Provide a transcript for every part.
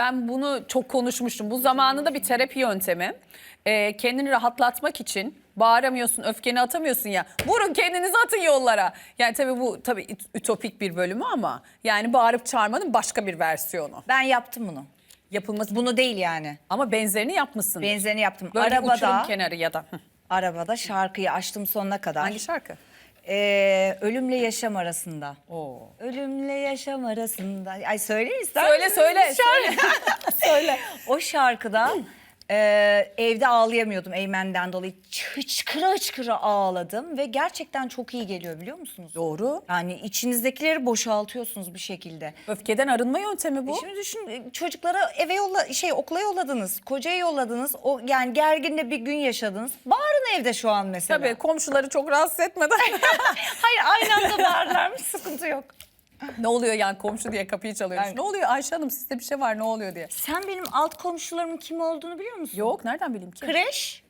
Ben bunu çok konuşmuştum. Bu zamanında bir terapi yöntemi. Ee, kendini rahatlatmak için bağıramıyorsun, öfkeni atamıyorsun ya. Vurun kendinizi atın yollara. Yani tabii bu tabii üt- ütopik bir bölümü ama yani bağırıp çağırmanın başka bir versiyonu. Ben yaptım bunu. Yapılması Bunu değil yani. ama benzerini yapmışsın. Benzerini yaptım. Böyle bir uçurum arabada, kenarı ya da. Arabada şarkıyı açtım sonuna kadar. Hangi şarkı? Ee, ölümle yaşam arasında. Oo. Ölümle yaşam arasında. Ay söyleyeyim ister Söyle söyle. Şarkı. söyle. söyle. O şarkıda e, evde ağlayamıyordum Eymen'den dolayı. Hıçkıra hıçkıra ağladım ve gerçekten çok iyi geliyor biliyor musunuz? Doğru. Yani içinizdekileri boşaltıyorsunuz bir şekilde. Öfkeden arınma yöntemi bu. Şimdi düşün çocuklara eve yolla şey okula yolladınız, kocaya yolladınız. O yani gerginle bir gün yaşadınız. Bağırın evde şu an mesela. Tabii komşuları çok rahatsız etmeden. Hayır aynı anda bağırırlarmış sıkıntı yok. Ne oluyor yani komşu diye kapıyı çalıyormuş. Yani- Ne oluyor Ayşe Hanım sizde bir şey var ne oluyor diye. Sen benim alt komşularımın kim olduğunu biliyor musun? Yok nereden bileyim ki? Kreş,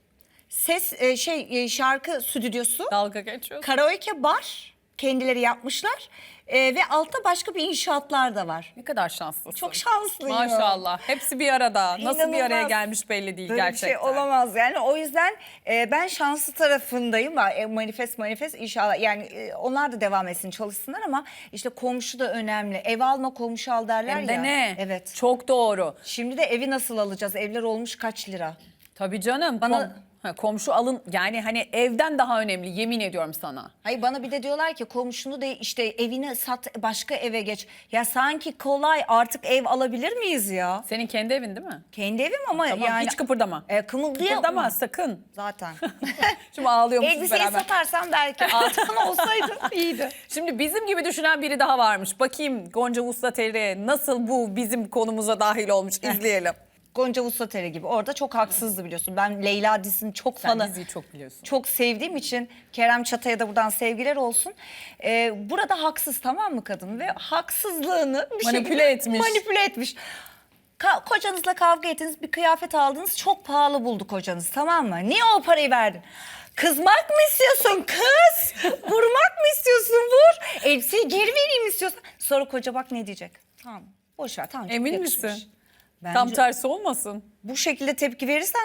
ses e, şey e, şarkı stüdyosu, Dalga geçiyor. karaoke bar kendileri yapmışlar. E, ve altta başka bir inşaatlar da var. Ne kadar şanslısın. Çok şanslıyım. Maşallah. Hepsi bir arada. Nasıl bir araya İnanılmaz. gelmiş belli değil Böyle gerçekten. bir şey olamaz yani. O yüzden e, ben şanslı tarafındayım. E, manifest manifest inşallah. Yani e, onlar da devam etsin çalışsınlar ama işte komşu da önemli. Ev alma komşu al derler Hem de ya. ne? Evet. Çok doğru. Şimdi de evi nasıl alacağız? Evler olmuş kaç lira? Tabii canım. Bana- Kom- ha, komşu alın yani hani evden daha önemli yemin ediyorum sana. Hayır bana bir de diyorlar ki komşunu da işte evini sat başka eve geç. Ya sanki kolay artık ev alabilir miyiz ya? Senin kendi evin değil mi? Kendi evim ama Tamam yani. hiç kıpırdama. E, kımıldayamam. Kıpırdama sakın. Zaten. Şimdi ağlıyormuşuz Elbiseyi beraber. satarsam belki altın olsaydı iyiydi. Şimdi bizim gibi düşünen biri daha varmış. Bakayım Gonca Vuslateri nasıl bu bizim konumuza dahil olmuş izleyelim. Gonca Vuslateri gibi. Orada çok haksızdı biliyorsun. Ben Leyla dizisinin çok Sen fanı. diziyi çok biliyorsun. Çok sevdiğim için Kerem Çatay'a da buradan sevgiler olsun. Ee, burada haksız tamam mı kadın? Ve haksızlığını bir Manipüle şekilde etmiş. Manipüle etmiş. Ka- kocanızla kavga ettiniz, bir kıyafet aldınız, çok pahalı buldu kocanız tamam mı? Niye o parayı verdin? Kızmak mı istiyorsun kız? Vurmak mı istiyorsun vur? Elbiseyi geri vereyim istiyorsun. Sonra koca bak ne diyecek? Tamam boş ver tamam. çok Emin yakışmış. misin? Bence Tam tersi olmasın. bu şekilde tepki verirsen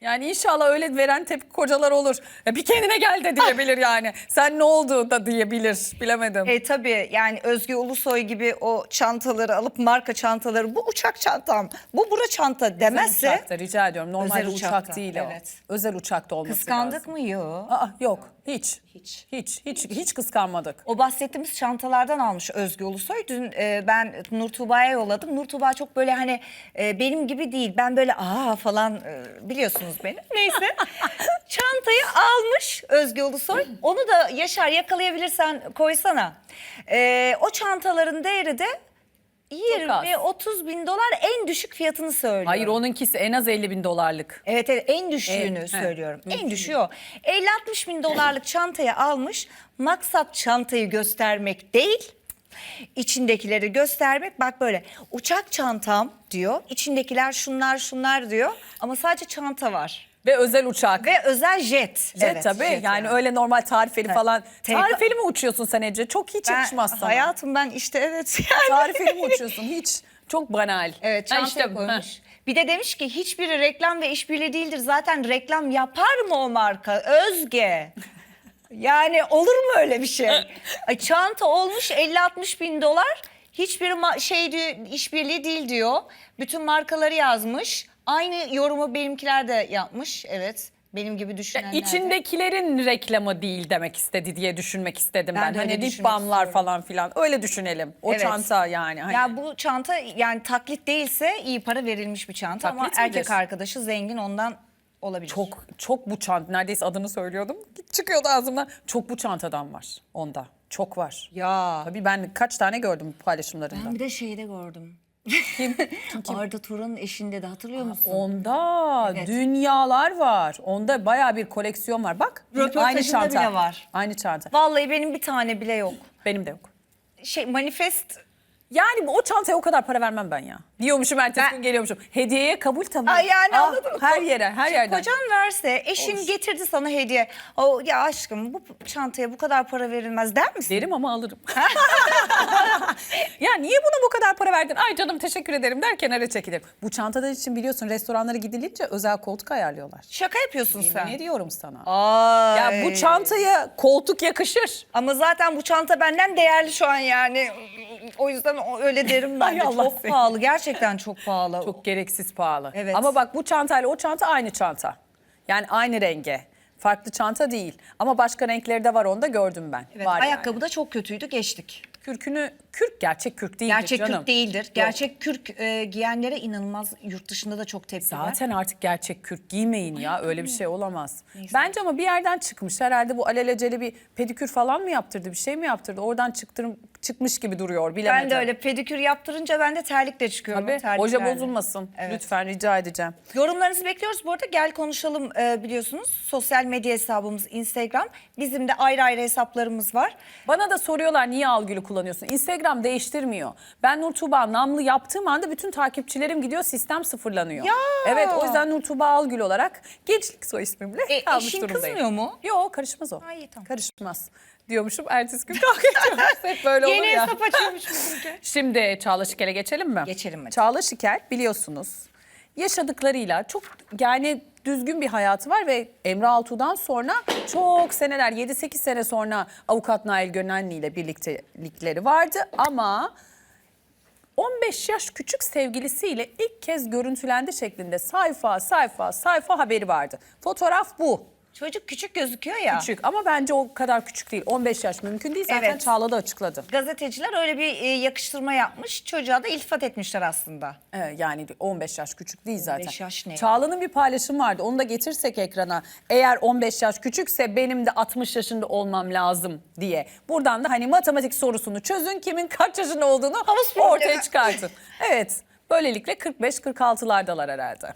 Yani inşallah öyle veren tepki kocalar olur. Ya bir kendine gel de diyebilir yani. Sen ne oldu da diyebilir. Bilemedim. E tabii yani Özge Ulusoy gibi o çantaları alıp marka çantaları bu uçak çantam, bu bura çanta Özel demezse uçakta rica ediyorum. Normalde Özel uçak uçakta, değil o. evet. Özel uçakta olması kıskandık lazım. mı? Yok. Aa, yok hiç. Hiç. Hiç. Hiç hiç kıskanmadık. O bahsettiğimiz çantalardan almış Özge Ulusoy. Dün e, ben Nur Tuğba'ya yolladım. Nur Tuğba çok böyle hani e, benim gibi değil. Ben böyle aa falan e, biliyorsunuz beni. Neyse. Çantayı almış Özge Ulusoy. Onu da Yaşar yakalayabilirsen koysana. E, o çantaların değeri de az. 20-30 bin dolar en düşük fiyatını söylüyor. Hayır onunkisi en az 50 bin dolarlık. Evet evet en düşüğünü Evet, söylüyorum. evet. En düşüğü o. 50-60 bin dolarlık çantayı almış. Maksat çantayı göstermek değil. içindekileri göstermek. Bak böyle uçak çantam diyor. İçindekiler şunlar şunlar diyor. Ama sadece çanta var. Ve özel uçak. Ve özel jet. Jet Evet, tabii jet yani öyle normal tarifeli falan. Te- Tarifeli mi uçuyorsun sen Ece? Çok hiç Ben, yakışmaz sana. hayatım ben işte evet. Yani. Tarifeli mi uçuyorsun? Hiç. Çok banal. Evet çantaya işte, koymuş. ha. Bir de demiş ki hiçbiri reklam ve işbirliği değildir. Zaten reklam yapar mı o marka? Özge. Yani olur mu öyle bir şey? Ay, çanta olmuş 50-60 bin dolar. Hiçbir şey diyor, işbirliği değil diyor. Bütün markaları yazmış. Aynı yorumu benimkiler de yapmış. Evet. Benim gibi düşünenler de. İçindekilerin reklamı değil demek istedi diye düşünmek istedim ben. Ben de öyle Hani lip düşünmek balmlar istiyorum. falan filan öyle düşünelim. O Evet. çanta yani. Hani. Ya bu çanta yani taklit değilse iyi para verilmiş bir çanta ama Taklit erkek midir? arkadaşı zengin ondan olabilir. Çok çok bu çanta neredeyse adını söylüyordum. Çıkıyordu ağzımdan. Çok bu çantadan var onda. Çok var. Ya. Tabii ben kaç tane gördüm paylaşımlarında. Ben bir de şeyde gördüm. Kim? Arda Turan'ın eşinde de hatırlıyor musun? Onda Evet. dünyalar var. Onda bayağı bir koleksiyon var. Bak aynı Röportajında çanta. bile var. Aynı çanta. Vallahi benim bir tane bile yok. Benim de yok. Şey manifest Yani o çantaya o kadar para vermem ben ya. Diyormuşum ertesi Ben- gün geliyormuşum. Hediyeye kabul tabii. Ay yani Ah, anladın mı? Her yere her Şimdi yerden. Kocan verse, eşin getirdi sana hediye. O ya aşkım bu çantaya bu kadar para verilmez der misin? Derim ama alırım. ya niye buna bu kadar para verdin? Ay canım teşekkür ederim der kenara çekilirim. Bu çantalar için biliyorsun restoranlara gidilince özel koltuk ayarlıyorlar. Şaka yapıyorsun sen. Ne diyorum sana? Ay. Ya bu çantaya koltuk yakışır. Ama zaten bu çanta benden değerli şu an yani. O yüzden o- öyle derim ben Ay de. Allah Çok seni. pahalı. Gerçekten çok pahalı. Çok gereksiz pahalı. Evet. Ama bak bu çantayla o çanta aynı çanta. Yani aynı renge. Farklı çanta değil. Ama başka renkleri de var onda gördüm ben. Evet, var ayakkabı yani. da çok kötüydü geçtik. Kürkünü, kürk gerçek kürk değil Gerçek canım. kürk değildir. Yok. Gerçek kürk e, giyenlere inanılmaz yurt dışında da çok tepki var. Zaten artık gerçek kürk giymeyin ya öyle bir şey olamaz. Bence ama bir yerden çıkmış herhalde bu alelacele bir pedikür falan mı yaptırdı bir şey mi yaptırdı oradan çıktırım, çıkmış gibi duruyor bilemedim. Ben de öyle pedikür yaptırınca ben de terlikle çıkıyorum. Tabii terliklerle. oje bozulmasın Evet. lütfen rica edeceğim. Yorumlarınızı bekliyoruz. Bu arada gel konuşalım e, biliyorsunuz. Sosyal medya hesabımız Instagram. Bizim de ayrı ayrı hesaplarımız var. Bana da soruyorlar niye Algül'ü kullanıyorsun? Instagram değiştirmiyor. Ben Nur Tuğba namlı yaptığım anda bütün takipçilerim gidiyor sistem sıfırlanıyor. Ya! Evet o yüzden Nur Tuğba Algül olarak gençlik soy ismimle E, kalmış eşin durumdayım. kızmıyor mu? Yok karışmaz o. Ay, tamam. Karışmaz diyormuşum ertesi gün kavga ediyoruz. Hep böyle olur Yeni ya. hesap açıyormuş bizimki. Şimdi Çağla Şikel'e geçelim mi? Geçelim hadi. Çağla Şikel biliyorsunuz yaşadıklarıyla çok yani düzgün bir hayatı var ve Emre Altuğ'dan sonra çok seneler 7-8 sene sonra avukat Nail Gönenli ile birliktelikleri vardı ama 15 yaş küçük sevgilisiyle ilk kez görüntülendi şeklinde sayfa sayfa sayfa haberi vardı. Fotoğraf bu. Çocuk küçük gözüküyor ya. Küçük ama bence o kadar küçük değil. 15 yaş mümkün değil. Zaten Evet. Çağla da açıkladı. Gazeteciler öyle bir e, yakıştırma yapmış. Çocuğa da iltifat etmişler aslında. Evet, yani 15 yaş küçük değil zaten. 15 yaş ne ya? Çağla'nın bir paylaşımı vardı. Onu da getirsek ekrana. Eğer 15 yaş küçükse benim de 60 yaşında olmam lazım diye. Buradan da hani matematik sorusunu çözün. Kimin kaç yaşında olduğunu ortaya çıkartın. evet. Böylelikle 45-46'lardalar herhalde.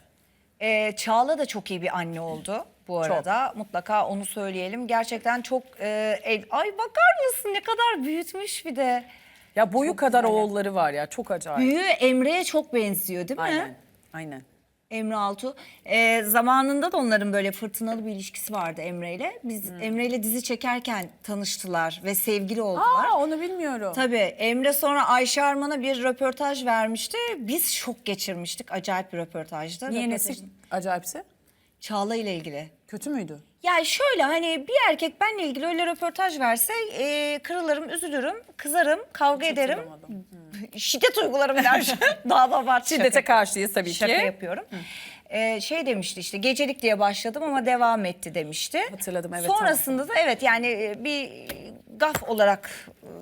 Ee, Çağla da çok iyi bir anne oldu bu arada. Mutlaka onu söyleyelim. Gerçekten çok... E, Ay bakar mısın ne kadar büyütmüş bir de. Ya boyu kadar oğulları var ya çok acayip. Büyüğü Emre'ye çok benziyor değil mi? Aynen. Aynen. Emre Altuğ. Ee, zamanında da onların böyle fırtınalı bir ilişkisi vardı Emre ile. Biz Hmm. Emre ile dizi çekerken tanıştılar ve sevgili oldular. Aa onu bilmiyorum. Tabii Emre sonra Ayşe Arman'a bir röportaj vermişti. Biz şok geçirmiştik. Acayip bir röportajdı. Niye Röportajın- nesi acayipse? Çağla ile ilgili. Kötü müydü? Yani şöyle hani bir erkek benle ilgili öyle röportaj verse e, kırılırım, üzülürüm, kızarım, kavga ederim. hatırlamadım. Şiddet uygularım der. Daha da abartı. Şiddete şaka. karşıyız tabii Şaka ki. yapıyorum. Ee, şey demişti işte gecelik diye başladım ama devam etti demişti. Hatırladım, evet, Sonrasında da evet yani e, bir gaf olarak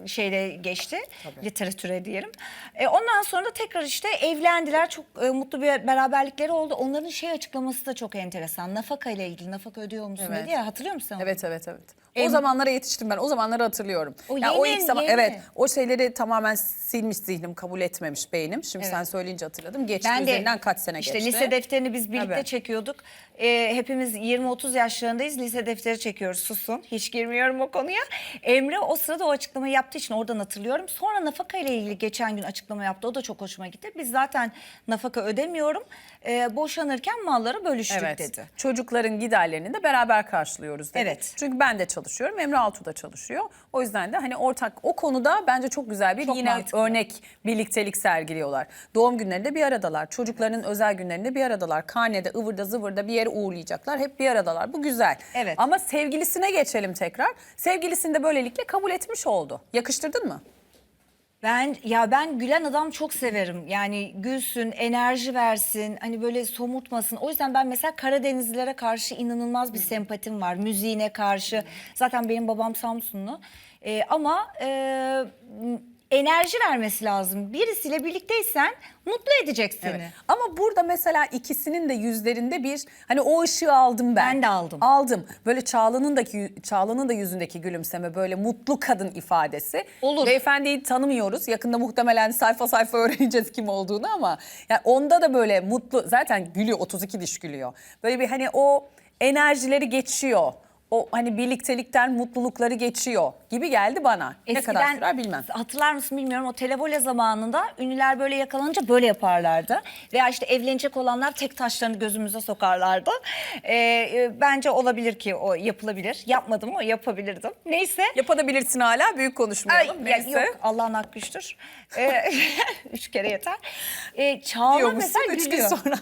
şeyle geçti. Literatüre diyelim. E, ondan sonra da tekrar işte evlendiler. Çok e, mutlu bir beraberlikleri oldu. Onların şey açıklaması da çok enteresan. Nafaka ile ilgili nafaka ödüyor musun Evet. dedi ya hatırlıyor musun? onu? Evet evet evet. O zamanlara yetiştim ben. O zamanları hatırlıyorum. O Ya o yeni, ilk zaman yeni. evet o şeyleri tamamen silmiş zihnim, kabul etmemiş beynim. Şimdi Evet. sen söyleyince hatırladım. Geçti Ben de üzerinden kaç sene işte geçti. lise defterini biz birlikte Tabii. çekiyorduk. Ee, hepimiz 20-30 yaşlarındayız. Lise defteri çekiyoruz. Susun. Hiç girmiyorum o konuya. Emre o sırada o açıklamayı yaptığı için oradan hatırlıyorum. Sonra nafaka ile ilgili geçen gün açıklama yaptı. O da çok hoşuma gitti. Biz zaten nafaka ödemiyorum. Ee, boşanırken malları bölüştük dedi. Çocukların giderlerini de beraber karşılıyoruz dedi. Evet. Çünkü ben de çalışıyorum. Emre Altuğ da çalışıyor. O yüzden de hani ortak o konuda bence çok güzel bir Çok yine mantıklı. örnek birliktelik sergiliyorlar. Doğum günlerinde bir aradalar. Çocukların özel günlerinde bir aradalar. Karnede ıvırda zıvırda bir yere uğurlayacaklar. Hep bir aradalar. Bu güzel. Evet. Ama sevgilisine geçelim tekrar. Sevgilisini de böylelikle kabul etmiş oldu. Yakıştırdın mı? Ben ya ben gülen adam çok severim. Yani gülsün, enerji versin, hani böyle somurtmasın. O yüzden ben mesela Karadenizlilere karşı inanılmaz bir sempatim var. Müziğine karşı. Zaten benim babam Samsunlu. Ee, ama e, enerji vermesi lazım. Birisiyle birlikteysen mutlu edecek seni. Evet. Ama burada mesela ikisinin de yüzlerinde bir hani o ışığı aldım ben. Ben de aldım. Aldım. Böyle Çağla'nın da Çağla'nın da yüzündeki gülümseme böyle mutlu kadın ifadesi. Olur. Beyefendiyi tanımıyoruz. Yakında muhtemelen sayfa sayfa öğreneceğiz kim olduğunu ama yani onda da böyle mutlu zaten gülüyor 32 diş gülüyor. Böyle bir hani o enerjileri geçiyor. o hani birliktelikten mutlulukları geçiyor gibi geldi bana. ne kadar sürer bilmem. Hatırlar mısın bilmiyorum o televole zamanında ünlüler böyle yakalanınca böyle yaparlardı. Veya işte evlenecek olanlar tek taşlarını gözümüze sokarlardı. Ee, e, bence olabilir ki o yapılabilir. Yapmadım o yapabilirdim. Neyse. Yapabilirsin hala büyük Ay, konuşmayalım. ya Neyse. yok Allah'ın hakkı güçtür. Ee, üç kere yeter. Ee, Çağla Diyormuşsun, mesela üç gün gülüyor. sonra.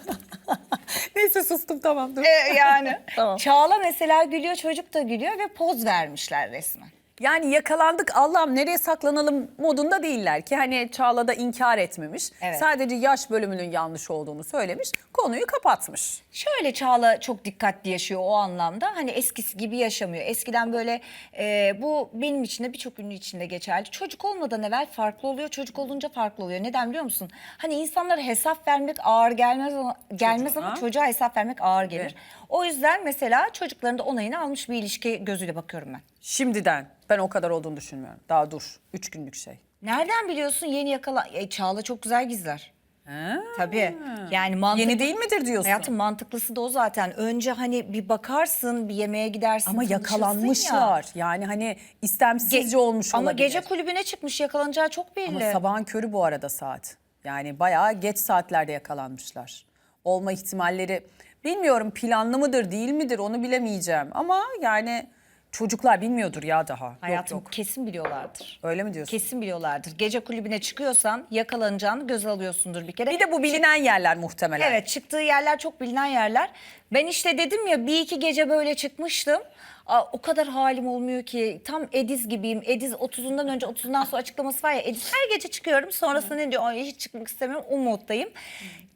Neyse sustum tamam dur. Ee, yani. Tamam. Çağla mesela gülüyor çocuk da gülüyor ve poz vermişler resmen. Yani yakalandık Allah'ım nereye saklanalım modunda değiller ki hani Çağla da inkar etmemiş. Evet. Sadece yaş bölümünün yanlış olduğunu söylemiş. Konuyu kapatmış. Şöyle Çağla çok dikkatli yaşıyor o anlamda. Hani eskisi gibi yaşamıyor. Eskiden böyle e, bu benim için de birçok ünlü için de geçerli. Çocuk olmadan evvel farklı oluyor. Çocuk olunca farklı oluyor. Neden biliyor musun? Hani insanlara hesap vermek ağır gelmez ama, gelmez ama çocuğa hesap vermek ağır gelir. Evet. O yüzden mesela çocukların da onayını almış bir ilişki gözüyle bakıyorum ben. Şimdiden ben o kadar olduğunu düşünmüyorum. Daha dur. Üç günlük şey. Nereden biliyorsun yeni yakala... E, Çağla çok güzel gizler. Ha. Tabii. Yani mantıklı. Yeni değil midir diyorsun? Hayatım mantıklısı da o zaten. Önce hani bir bakarsın, bir yemeğe gidersin. Ama tanışırsın yakalanmışlar. ya. Yani hani istemsizce Ge- olmuş Ama olabilir. gece kulübüne çıkmış yakalanacağı çok belli. Ama sabahın körü bu arada saat. Yani bayağı geç saatlerde yakalanmışlar. Olma ihtimalleri bilmiyorum planlı mıdır değil midir onu bilemeyeceğim. Ama yani çocuklar bilmiyordur ya daha. Hayatım Yok yok. kesin biliyorlardır. Öyle mi diyorsun? Kesin biliyorlardır. Gece kulübüne çıkıyorsan yakalanacağını göze alıyorsundur bir kere. Bir de bu bilinen yerler muhtemelen. Evet çıktığı yerler çok bilinen yerler. Ben işte dedim ya bir iki gece böyle çıkmıştım. Aa, o kadar halim olmuyor ki tam Ediz gibiyim. Ediz 30'undan önce 30'undan sonra açıklaması var ya. Ediz her gece çıkıyorum sonrasında ne diyor Ay, hiç çıkmak istemiyorum o moddayım.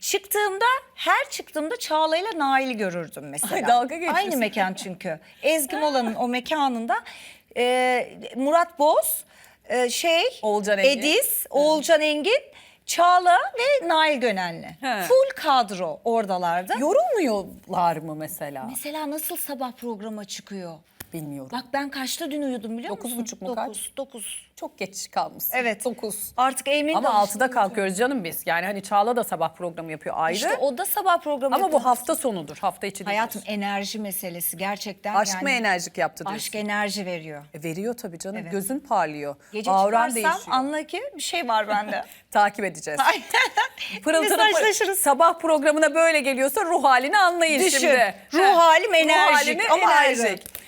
Çıktığımda her çıktığımda Çağla ile Nail'i görürdüm mesela. Ay, dalga geçiyorsun. Aynı mekan çünkü. Ezgi Mola'nın o mekanında e, Murat Boz, e, şey Oğulcan Engin. Ediz, Oğulcan Engin, Çağla ve Nail Gönenli. He. Full kadro oradalardı. Yorulmuyorlar mı mesela? Mesela nasıl sabah programa çıkıyor? Bilmiyorum. Bak ben kaçta dün uyudum biliyor Dokuz musun? buçuk mu kaç? Dokuz, dokuz. Çok geç kalmışsın. Evet. 9. Artık Emin Ama 6'da kalkıyoruz canım biz. Yani hani Çağla da sabah programı yapıyor ayrı. İşte o da sabah programı Ama yapıyor. bu hafta sonudur. Hafta içi değil. Hayatım enerji meselesi gerçekten. Aşk yani mı enerjik yaptı diyorsun? Aşk enerji veriyor. E, veriyor tabii canım. Gözün parlıyor. Gece Auran çıkarsam değişiyor. anla ki bir şey var bende. Takip edeceğiz. Pırıltılı Mesajlaşırız. sabah programına böyle geliyorsa ruh halini anlayın Düşün. şimdi. Ruh halim enerjik ama ayrı. enerjik.